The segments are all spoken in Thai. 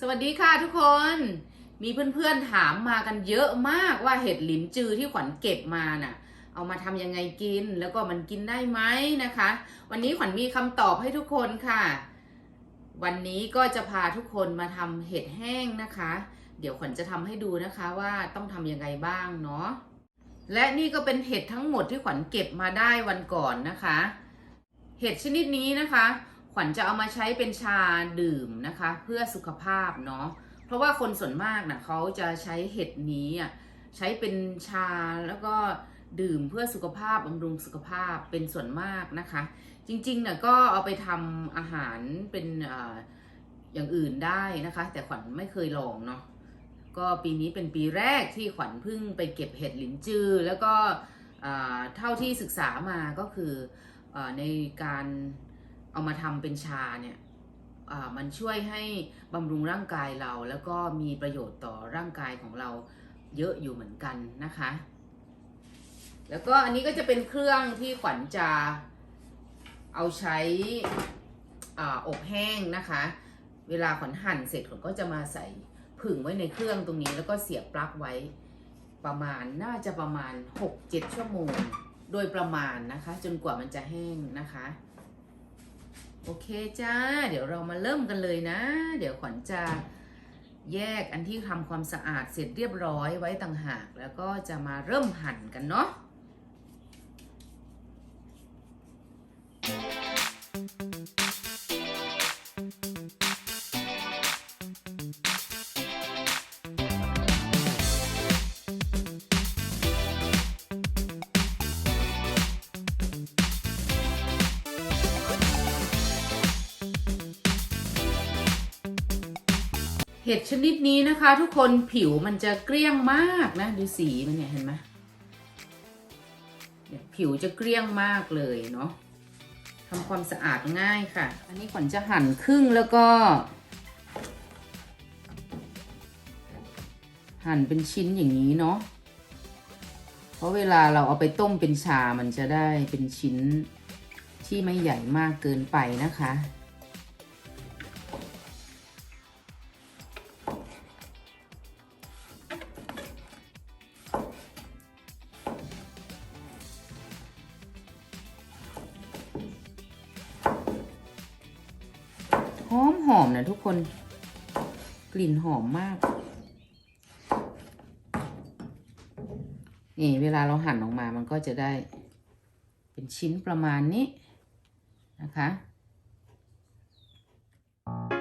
สวัสดีค่ะทุกคน มีเพื่อนๆถามมากันเยอะมากว่าเห็ดหลินจือที่ขวัญเก็บมาน่ะ เอามาทำยังไงกิน แล้วก็มันกินได้ไหมนะคะ วันนี้ขวัญมีคำตอบให้ทุกคนค่ะ วันนี้ก็จะพาทุกคนมาทำเห็ดแห้งนะคะ เดี๋ยวขวัญจะทำให้ดูนะคะว่าต้องทำยังไงบ้างเนาะ และนี่ก็เป็นเห็ดทั้งหมดที่ขวัญเก็บมาได้วันก่อนนะคะ เห็ดชนิดนี้นะคะ ขวัญจะเอามาใช้เป็นชาดื่มนะคะ เพื่อสุขภาพเนาะเพราะว่าคนส่วนมากนะเขาจะใช้เห็ดนี้อะใช้เป็นชาแล้วก็ดื่มเพื่อสุขภาพบำรุงสุขภาพเป็นส่วนมากนะคะ จริงๆเนี่ยก็เอาไปทำอาหารเป็นออย่างอื่นได้นะคะ แต่ขวัญไม่เคยลองเนาะก็ปีนี้เป็นปีแรกที่ขวัญเพิ่งไปเก็บเห็ดหลินจือ แล้วก็เท่าที่ศึกษามาก็คืออในการ เอามาทำเป็นชาเนี่ยมันช่วยให้บำรุงร่างกายเรา แล้วก็มีประโยชน์ต่อร่างกายของเราเยอะอยู่เหมือนกันนะคะ แล้วก็อันนี้ก็จะเป็นเครื่องที่ขวัญจะเอาใช้ออบแห้งนะคะ เวลาขวัญหั่นเสร็จขวัญก็จะมาใส่ผึ่งไว้ในเครื่องตรงนี้ แล้วก็เสียบปลั๊กไว้ประมาณน่าจะประมาณ 6-7 ชั่วโมง โดยประมาณนะคะ จนกว่ามันจะแห้งนะคะ โอเคจ้า เดี๋ยวเรามาเริ่มกันเลยนะ เดี๋ยวขวัญจะแยกอันที่ทำความสะอาดเสร็จเรียบร้อยไว้ต่างหาก แล้วก็จะมาเริ่มหั่นกันเนาะ เห็ดชนิดนี้นะคะ ทุกคนผิวมันจะเกลี้ยงมากนะ ดูสีมันเนี่ยเห็นไหมผิวจะเกลี้ยงมากเลยเนาะทำความสะอาดง่ายค่ะ อันนี้ขวัญจะหั่นครึ่งแล้วก็ หั่นเป็นชิ้นอย่างนี้เนาะเพราะเวลาเราเอาไปต้มเป็นชามันจะได้เป็นชิ้นที่ไม่ใหญ่มากเกินไปนะคะ คนกลิ่นหอมมาก นี่เวลาเราหั่นออกมามันก็จะได้ เป็นชิ้นประมาณนี้นะคะพอ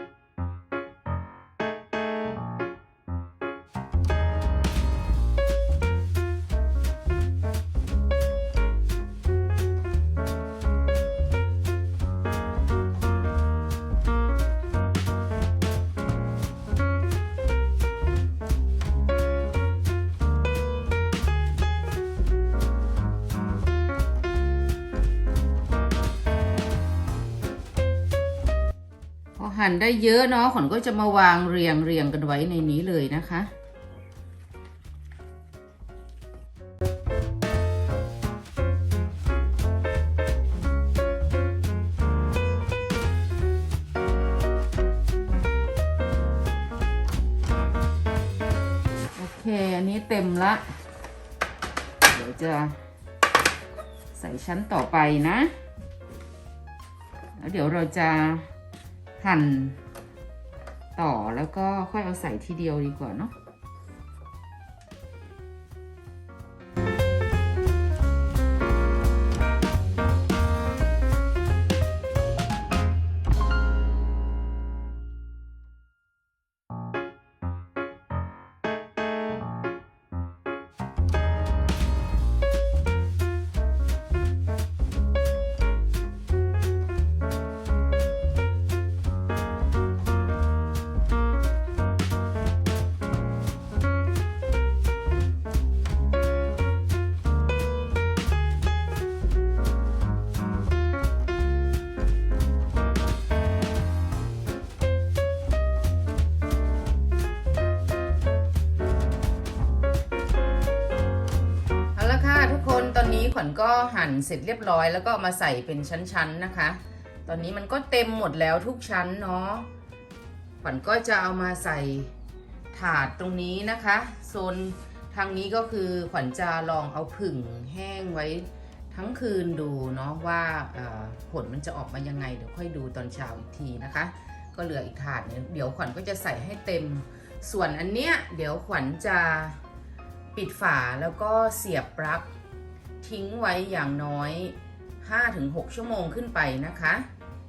หั่นได้เยอะเนาะขวัญก็จะมาวางเรียงเรียงกันไว้ในนี้เลยนะคะโอเคอันนี้เต็มละ เดี๋ยวจะใส่ชั้นต่อไปนะ แล้วเดี๋ยวเราจะ หั่นต่อแล้วก็ค่อยเอาใส่ทีเดียวดีกว่าเนาะ หั่นเสร็จเรียบร้อย แล้วก็มาใส่เป็นชั้นๆนะคะ ตอนนี้มันก็เต็มหมดแล้วทุกชั้นเนาะขวัญก็จะเอามาใส่ถาดตรงนี้นะคะ โซนทางนี้ก็คือขวัญจะลองเอาผึ่งแห้งไว้ทั้งคืนดูเนาะว่าผลมันจะออกมายังไงเดี๋ยวค่อยดูตอนเช้าอีกทีนะคะ ก็เหลืออีกถาดหนึงเดี๋ยวขวัญก็จะใส่ให้เต็ม ส่วนอันเนี้ยเดี๋ยวขวัญจะปิดฝาแล้วก็เสียบปลั๊ก ทิ้งไว้อย่างน้อย 5-6 ชั่วโมงขึ้นไปนะคะ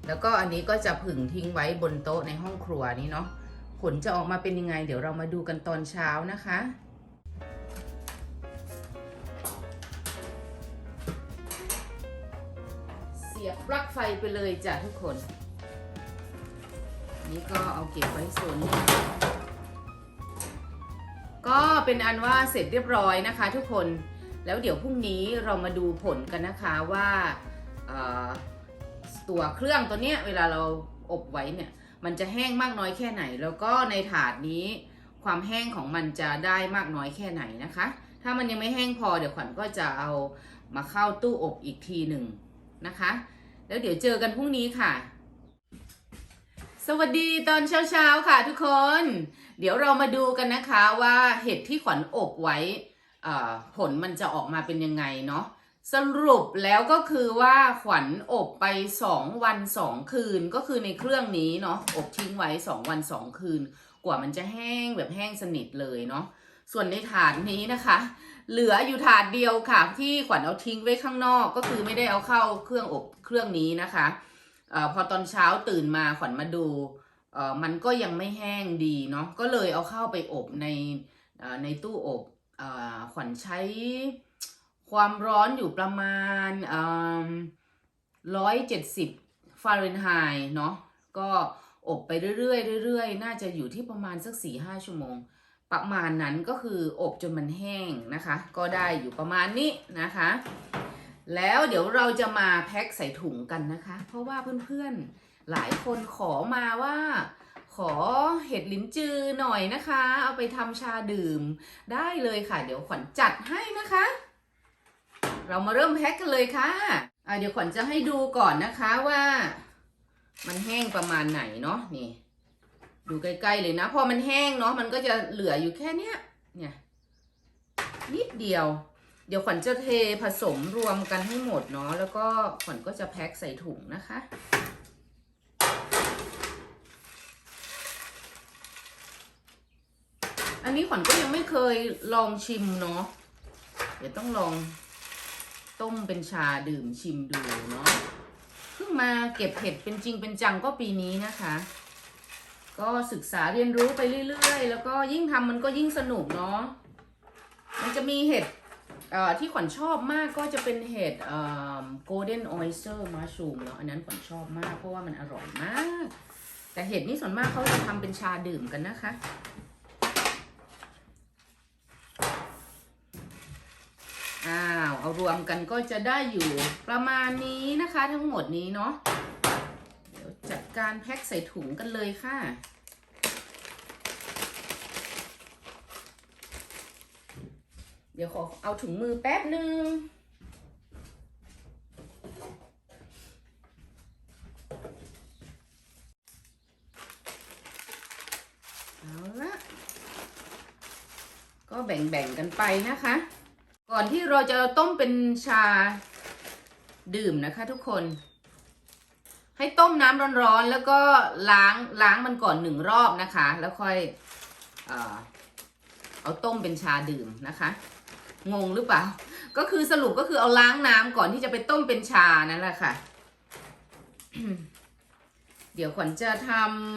แล้วก็อันนี้ก็จะผึ่งทิ้งไว้บนโต๊ะในห้องครัวนี้เนาะผลจะออกมาเป็นยังไง เดี๋ยวเรามาดูกันตอนเช้านะคะเสียบปลั๊กไฟไปเลยจ้ะทุกคน นี่ก็เอาเก็บไว้โซนนี้ก็เป็นอันว่าเสร็จเรียบร้อยนะคะทุกคน แล้วเดี๋ยวพรุ่งนี้เรามาดูผลกันนะคะว่าตัวเครื่องตัวเนี้ยเวลาเราอบไว้เนี่ยมันจะแห้งมากน้อยแค่ไหน แล้วก็ในถาดนี้ความแห้งของมันจะได้มากน้อยแค่ไหนนะคะ ถ้ามันยังไม่แห้งพอเดี๋ยวขวัญก็จะเอามาเข้าตู้อบอีกทีหนึ่งนะคะ แล้วเดี๋ยวเจอกันพรุ่งนี้ค่ะ สวัสดีตอนเช้าๆค่ะทุกคน เดี๋ยวเรามาดูกันนะคะว่าเห็ดที่ขวัญอบไว้ ผลมันจะออกมาเป็นยังไงเนาะสรุปแล้วก็คือว่าขวัญอบไป 2 วัน 2 คืนก็คือในเครื่องนี้เนาะอบทิ้งไว้ 2 วัน 2 คืน กว่ามันจะแห้งแบบแห้งสนิทเลยเนาะส่วนในถาดนี้นะคะ เหลืออยู่ถาดเดียวค่ะ ที่ขวัญเอาทิ้งไว้ข้างนอกก็คือไม่ได้เอาเข้าเครื่องอบเครื่องนี้นะคะออพอตอนเช้าตื่นมาขวัญมาดูมันก็ยังไม่แห้งดีเนาะก็เลยเอาเข้าไปอบในในตู้อบ ขวัญใช้ความร้อนอยู่ประมาณร้อยเจ็ดสิบฟาเรนไฮต์เนาะก็อบไปเรื่อยๆเรื่อยๆ น่าจะอยู่ที่ประมาณสักสี่ห้าชั่วโมง ประมาณนั้นก็คืออบจนมันแห้งนะคะ ก็ได้อยู่ประมาณนี้นะคะ แล้วเดี๋ยวเราจะมาแพ็คใส่ถุงกันนะคะ เพราะว่าเพื่อนๆหลายคนขอมาว่า ขอเห็ดลิ้นจือหน่อยนะคะ เอาไปทำชาดื่มได้เลยค่ะ เดี๋ยวขวัญจัดให้นะคะ เรามาเริ่มแพ็คกันเลยค่ะอะเดี๋ยวขวัญจะให้ดูก่อนนะคะว่า มันแห้งประมาณไหนเนาะนี่ ดูใกล้ๆเลยนะ พอมันแห้งเนาะมันก็จะเหลืออยู่แค่เนี้ยเนี่ยนิดเดียว เดี๋ยวขวัญจะเทผสมรวมกันให้หมดเนาะแล้วก็ขวัญก็จะแพ็คใส่ถุงนะคะ นี้ขวัญก็ยังไม่เคยลองชิมเนาะเดี๋ยวต้องลองต้มเป็นชาดื่มชิมดูเนาะเพิ่งมาเก็บเห็ดเป็นจริงเป็นจังก็ปีนี้นะคะ ก็ศึกษาเรียนรู้ไปเรื่อยๆ แล้วก็ยิ่งทำมันก็ยิ่งสนุกเนาะมันจะมีเห็ดที่ขวัญชอบมากก็จะเป็นเห็ดเอ่อ golden oyster mushroom เนาะอันนั้นขวัญชอบมากเพราะว่ามันอร่อยมาก แต่เห็ดนี่ส่วนมากเขาจะทำเป็นชาดื่มกันนะคะ อ้าว เอารวมกันก็จะได้อยู่ประมาณนี้นะคะทั้งหมดนี้เนาะ เดี๋ยวจัดการแพ็คใส่ถุงกันเลยค่ะ เดี๋ยวขอเอาถุงมือแป๊บนึงเอาละก็แบ่งๆกันไปนะคะ ก่อนที่เราจะต้มเป็นชาดื่มนะคะ ทุกคน ให้ต้มน้ำร้อนๆแล้วก็ล้างล้างมันก่อนหนึ่งรอบนะคะ แล้วค่อยเออเอาต้มเป็นชาดื่มนะคะ งงหรือเปล่า ก็คือสรุปก็คือเอาล้างน้ำก่อนที่จะไปต้มเป็นชานั่นแหละค่ะ เดี๋ยวขวัญจะท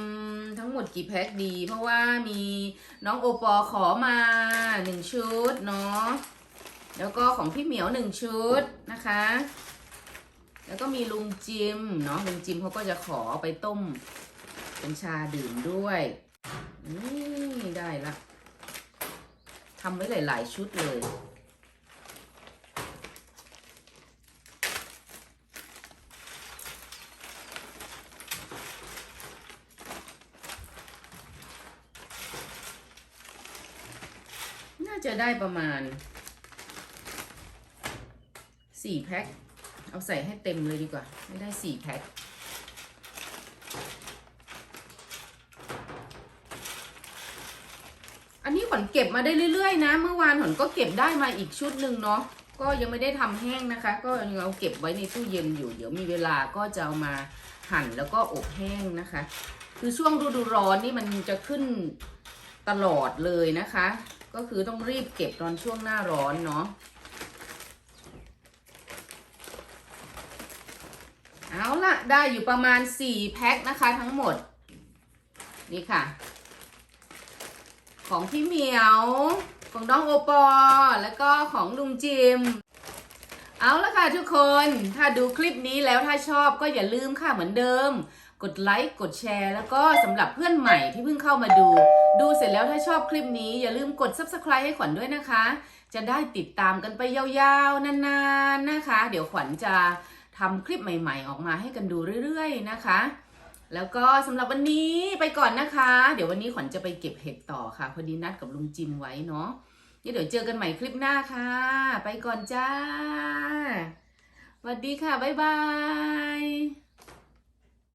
ำทั้งหมดกี่แพ็คดี เพราะว่ามีน้องโอปอขอมาหนึ่งชุดเนาะ แล้วก็ของพี่เหมียวหนึ่งชุดนะคะ แล้วก็มีลุงจิมเนาะลุงจิมเขาก็จะขอไปต้มเป็นชาดื่มด้วยนี่ได้ละทำไว้หลาย ๆ ชุดเลย น่าจะได้ประมาณ สี่แพ็ค เอาใส่ให้เต็มเลยดีกว่า ไม่ได้สี่แพ็ค อันนี้ขวัญเก็บมาได้เรื่อยๆ นะ เมื่อวานขวัญก็เก็บได้มาอีกชุดหนึ่งเนาะ ก็ยังไม่ได้ทำแห้งนะคะ ก็ยังเอาเก็บไว้ในตู้เย็นอยู่ เดี๋ยวมีเวลาก็จะเอามาหั่นแล้วก็อบแห้งนะคะ คือช่วงฤดูร้อนนี่มันจะขึ้นตลอดเลยนะคะ ก็คือต้องรีบเก็บตอนช่วงหน้าร้อนเนาะ เอาละได้อยู่ประมาณ 4 แพ็คนะคะทั้งหมด นี่ค่ะ ของพี่เหมียว ของน้องโอปอลแล้วก็ของลุงจิม เอาละค่ะทุกคน ถ้าดูคลิปนี้แล้วถ้าชอบก็อย่าลืมค่ะเหมือนเดิม กดไลค์กดแชร์ แล้วก็สำหรับเพื่อนใหม่ที่เพิ่งเข้ามาดู ดูเสร็จแล้วถ้าชอบคลิปนี้อย่าลืมกด subscribe ให้ขวัญด้วยนะคะ จะได้ติดตามกันไปยาวๆนานๆนะคะ เดี๋ยวขวัญจะ ทำคลิปใหม่ ๆ ออกมาให้กันดูเรื่อยๆนะคะ แล้วก็สำหรับวันนี้ไปก่อนนะคะ เดี๋ยววันนี้ขวัญจะไปเก็บเห็ดต่อค่ะ พอดีนัดกับลุงจิมไว้เนาะเดี๋ยวเจอกันใหม่คลิปหน้าค่ะ ไปก่อนจ้าสวัสดีค่ะ บ๊ายบาย